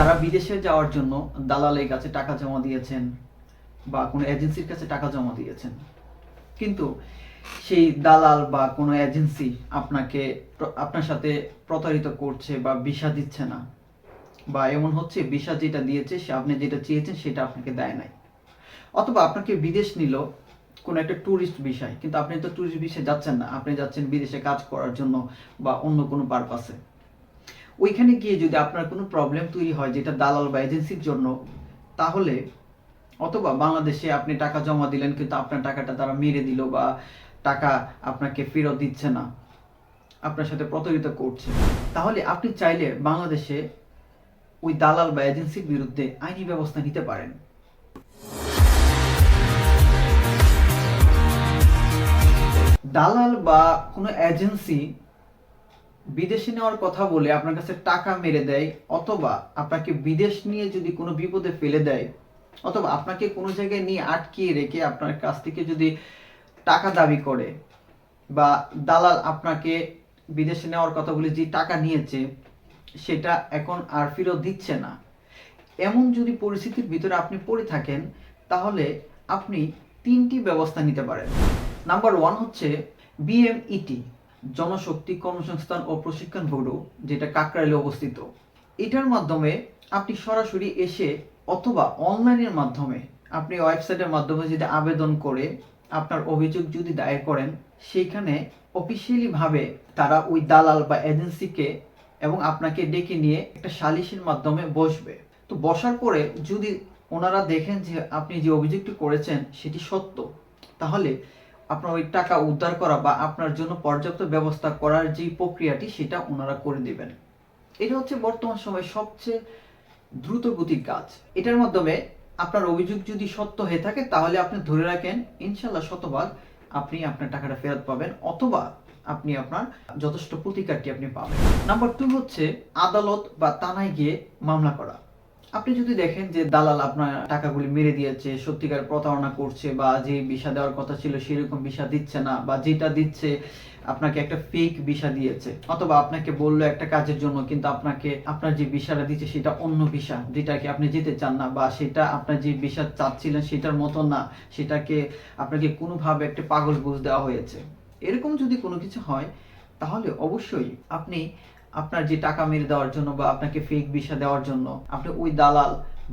যারা বিদেশে যাওয়ার জন্য দালালের কাছে টাকা জমা দিয়েছেন বা কোনো এজেন্সির কাছে টাকা জমা দিয়েছেন, কিন্তু সেই দালাল বা কোনো এজেন্সি আপনাকে আপনার সাথে প্রতারিত করছে বা ভিসা দিচ্ছে না, বা এমন হচ্ছে ভিসা যেটা দিয়েছে সে আপনি যেটা চেয়েছেন সেটা আপনাকে দেয় নাই। অথবা আপনাকে বিদেশ নিল কোনো একটা ট্যুরিস্ট বিষয় কিন্তু আপনি তো ট্যুরিস্ট বিষয়ে যাচ্ছেন না, আপনি যাচ্ছেন বিদেশে কাজ করার জন্য বা অন্য কোনো পারপাসে। ওইখানে গিয়ে যদি আপনার কোনো প্রবলেম তৈরি হয় যেটা দালাল বা এজেন্সির জন্য, তাহলে অথবা বাংলাদেশে আপনি টাকা জমা দিলেন কিন্তু আপনার টাকাটা তারা মেরে দিল বা টাকা আপনাকে ফেরত দিচ্ছে না, আপনার সাথে প্রতারিত করছে, তাহলে আপনি চাইলে বাংলাদেশে ওই দালাল বা এজেন্সির বিরুদ্ধে আইনি ব্যবস্থা নিতে পারেন। দালাল বা কোনো এজেন্সি বিদেশে নেওয়ার কথা বলে আপনার কাছে টাকা মেরে দেয়, অথবা আপনাকে বিদেশ নিয়ে যদি কোনো বিপদে ফেলে দেয়, অথবা আপনাকে কোনো জায়গায় নিয়ে আটকিয়ে রেখে আপনার কাছ থেকে যদি টাকা দাবি করে, বা দালাল আপনাকে বিদেশে নেওয়ার কথা বলে যে টাকা নিয়েছে, সেটা এখন আর ফিরত দিচ্ছে না। এমন যদি পরিস্থিতির ভিতরে আপনি পড়ে থাকেন, তাহলে আপনি তিনটি ব্যবস্থা নিতে পারেন। নাম্বার ওয়ান হচ্ছে বিএমইটি জনশক্তি কর্মসংস্থান ও প্রশিক্ষণ ব্যুরো যেটা কাকরাইলে অবস্থিত, এটার মাধ্যমে আপনি সরাসরি এসে অথবা অনলাইনের মাধ্যমে আপনি ওয়েবসাইটের মাধ্যমে যদি আবেদন করে আপনার অভিযোগ যদি দায়ের করেন, সেইখানে অফিসিয়ালি ভাবে তারা ওই দালাল বা এজেন্সিকে এবং আপনাকে ডেকে নিয়ে একটা সালিসের মাধ্যমে বসবে। তো বসার পরে যদি ওনারা দেখেন যে আপনি যে অভিযোগটি করেছেন, সেটি সত্য, তাহলে আপনার ওই টাকা উদ্ধার করা বা আপনার জন্য পর্যাপ্ত ব্যবস্থা করার যে প্রক্রিয়াটি, সেটা ওনারা করে দিবেন। এটা হচ্ছে বর্তমান সময়ে সবচেয়ে দ্রুত গতির কাজ। এটার মাধ্যমে আপনার অভিযোগ যদি সত্য হয়ে থাকে, তাহলে আপনি ধরে রাখেন ইনশাল্লাহ শতভাগ আপনি আপনার টাকাটা ফেরত পাবেন, অথবা আপনি আপনার যথেষ্ট প্রতিকারটি আপনি পাবেন। নাম্বার টু হচ্ছে আদালত বা থানায় গিয়ে মামলা করা। আপনি যদি দেখেন যে দালাল আপনার টাকাগুলি মেরে দিয়েছে, সত্যিকার প্রতারণা করছে বা যে ভিসা দেওয়ার কথা ছিল সেরকম ভিসা দিচ্ছে না বা যেটা দিচ্ছে আপনাকে একটা ফেক ভিসা দিয়েছে অথবা আপনাকে বলল একটা কাজের জন্য কিন্তু আপনাকে, আপনার যে ভিসাটা দিচ্ছে সেটা অন্য ভিসা যেটাকে আপনি যেতে চান না বা সেটা আপনার যে ভিসা চাচ্ছিলেন সেটার মতো না, সেটাকে আপনাকে কোনোভাবে একটা পাগল বুঝ দেওয়া হয়েছে। এরকম যদি কোনো কিছু হয়, তাহলে অবশ্যই আপনি আপনার যে টাকা মেরে দেওয়ার জন্য বা আপনাকে ফেক ভিসা দেওয়ার জন্য, আপনি ওই দালাল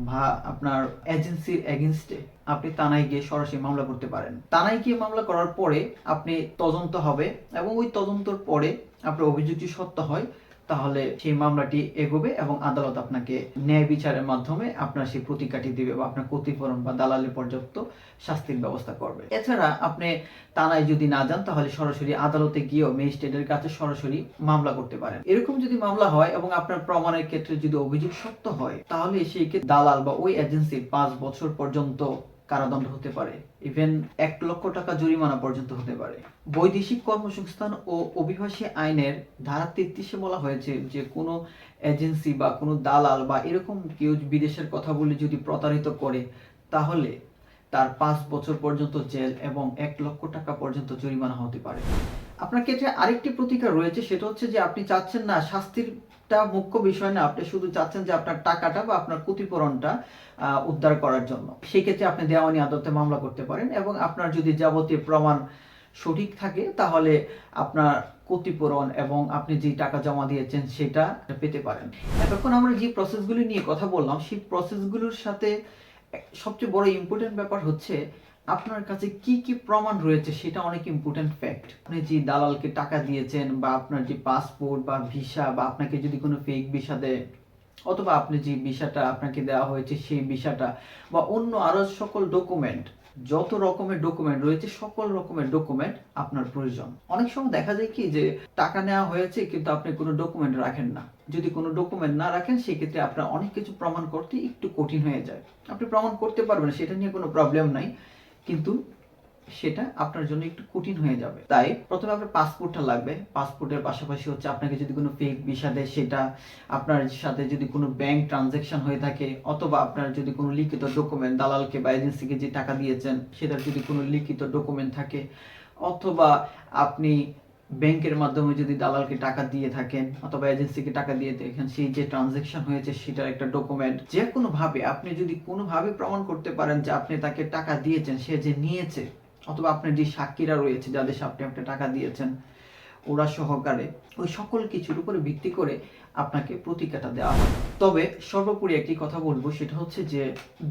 বা আপনার এজেন্সির এগেনস্টে আপনি তানাই গিয়ে সরাসরি মামলা করতে পারেন। তানাই গিয়ে মামলা করার পরে আপনি তদন্ত হবে এবং ওই তদন্তর পরে আপনার অভিযোগটি সত্য হয়। তাহলে সেই মামলাটি এগোবে এবং আদালত আপনাকে ন্যায় বিচারের মাধ্যমে আপনার সেই প্রতিকারটি দিবে বা আপনার ক্ষতিপূরণ বা দালালের পর্যাপ্ত শাস্তির ব্যবস্থা করবে। এছাড়া আপনি থানায় যদি না যান, তাহলে সরাসরি আদালতে গিয়েও ম্যাজিস্ট্রেটের কাছে সরাসরি মামলা করতে পারেন। এরকম যদি মামলা হয় এবং আপনার প্রমাণের ক্ষেত্রে যদি অভিযোগ সত্য হয়, তাহলে সেই দালাল বা ওই এজেন্সির পাঁচ বছর পর্যন্ত কারাদণ্ড হতে পারে। ইভেন এক লক্ষ টাকা জরিমানা পর্যন্ত হতে পারে। বৈদেশিক কর্মসংস্থান ও অভিবাসী আইনের ধারা তেত্রিশে বলা হয়েছে যে, কোনো এজেন্সি বা কোনো দালাল বা এরকম কেউ বিদেশের কথা বলে যদি প্রতারিত করে, তাহলে তার পাঁচ বছর পর্যন্ত জেল এবং এক লক্ষ টাকা পর্যন্ত জরিমানা হতে পারে। আপনার ক্ষেত্রে আরেকটি প্রতিকার রয়েছে, সেটা হচ্ছে যে, আপনি চাচ্ছেন না শাস্তিরটা মুখ্য বিষয় না, আপনি শুধু চাচ্ছেন যে আপনার টাকাটা বা আপনার ক্ষতিপূরণটা উদ্ধার করার জন্য। সেই ক্ষেত্রে আপনি দেওয়ানি আদালতে মামলা করতে পারেন এবং আপনার যদি যাবতীয় প্রমাণ সঠিক থাকে, তাহলে আপনার ক্ষতিপূরণ এবং আপনি যে টাকা জমা দিয়েছেন সেটা পেতে পারেন। এতক্ষণ আমরা যে প্রসেসগুলি নিয়ে কথা বললাম, সেই প্রসেসগুলোর সাথে সবচেয়ে বড় ইম্পর্টেন্ট ব্যাপার হচ্ছে আপনার কাছে কি কি প্রমাণ রয়েছে সেটা অনেক ইম্পর্টেন্ট ফ্যাক্ট আপনি যে দালালকে টাকা দিয়েছেন বা আপনার যে পাসপোর্ট বা ভিসা বা আপনাকে যদি কোনো ফেক ভিসা দেয়, অথবা আপনি যে ভিসাটা আপনাকে দেওয়া হয়েছে সেই ভিসাটা বা অন্য আরও সকল ডকুমেন্ট যত রকমের ডকুমেন্ট রয়েছে, সকল রকমের ডকুমেন্ট আপনার প্রয়োজন। অনেক সময় দেখা যায় কি যে টাকা নেওয়া হয়েছে কিন্তু আপনি কোনো ডকুমেন্ট রাখেন না। যদি কোনো ডকুমেন্ট না রাখেন, সেক্ষেত্রে আপনার অনেক কিছু প্রমাণ করতে একটু কঠিন হয়ে যায়। আপনি প্রমাণ করতে পারবেন, সেটা নিয়ে কোনো প্রবলেম নাই। কিন্তু সেটা আপনার জন্য একটু কঠিন হয়ে যাবে। তাই প্রথমে আপনার পাসপোর্টটা লাগবে। পাসপোর্টের পাশাপাশি হচ্ছে আপনাকে যদি কোনো ফেক ভিসা দেয়, সেটা আপনার সাথে যদি কোনো ব্যাংক ট্রানজ্যাকশন হয়ে থাকে, অথবা আপনার যদি কোনো লিখিত ডকুমেন্ট দালালকে বা এজেন্সিকে যে টাকা দিয়েছেন, সেটার যদি কোনো লিখিত ডকুমেন্ট থাকে, অথবা আপনি ব্যাংকের মাধ্যমে যদি দালালকে টাকা দিয়ে থাকেন অথবা এজেন্সিকে টাকা দিয়ে থাকেন সেই যে ট্রানজেকশন হয়েছে সেটার একটা ডকুমেন্ট, যে কোনো ভাবে আপনি যদি কোনোভাবে প্রমাণ করতে পারেন যে আপনি তাকে টাকা দিয়েছেন, সে যে নিয়েছে, অথবা আপনার যে সাক্ষীরা রয়েছে যাদের সাথে আপনি টাকা দিয়েছেন, ওরা সহকারে ওই সকল কিছুর উপরে ভিত্তি করে আপনাকে প্রতিকাটা দেওয়া হবে তবে সর্বোপরি একটি কথা বলব, সেটা হচ্ছে যে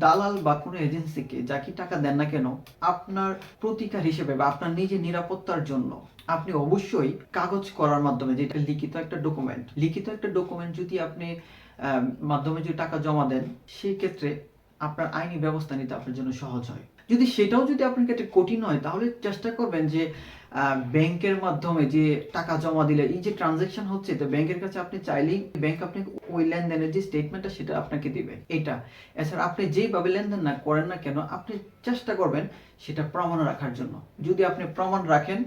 দালাল বা কোনো এজেন্সিকে যা কি টাকা দেন না কেন, আপনার প্রতিকার হিসেবে বা আপনার নিজের নিরাপত্তার জন্য আপনি অবশ্যই কাগজ করার মাধ্যমে, যেটা লিখিত একটা ডকুমেন্ট লিখিত একটা ডকুমেন্ট যদি আপনি মাধ্যমে যদি টাকা জমা দেন সেই ক্ষেত্রে আপনার আইনি ব্যবস্থা নিতে আপনার জন্য সহজ হয়। যদি সেটাও যদি আপনার ক্ষেত্রে কঠিন হয়, তাহলে চেষ্টা করবেন যে ব্যাংকের মাধ্যমে যে টাকা জমা দিলে, এই যে ট্রানজেকশন হচ্ছে, তো ব্যাংকের কাছে আপনি চাইলেই ব্যাংক আপনি ওই লেনদেনের যে স্টেটমেন্টটা সেটা আপনাকে দিবে। এটা। এছাড়া আপনি যেইভাবে লেনদেন না করেন না কেন, আপনি চেষ্টা করবেন সেটা প্রমাণ রাখার জন্য। যদি আপনি প্রমাণ রাখেন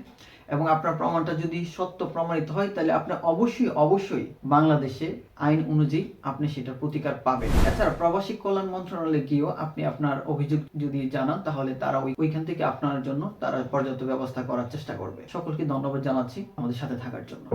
এবং আপনার প্রমাণটা যদি সত্য প্রমাণিত হয়, তাহলে আপনি অবশ্যই অবশ্যই বাংলাদেশে আইন অনুযায়ী আপনি সেটার প্রতিকার পাবেন। এছাড়া প্রবাসী কল্যাণ মন্ত্রণালয়ে গিয়েও আপনি আপনার অভিযোগ যদি জানান, তাহলে তারা ওইখান থেকে আপনার জন্য তারা পর্যাপ্ত ব্যবস্থা করার চেষ্টা করবে। সকলকে ধন্যবাদ জানাচ্ছি আমাদের সাথে থাকার জন্য।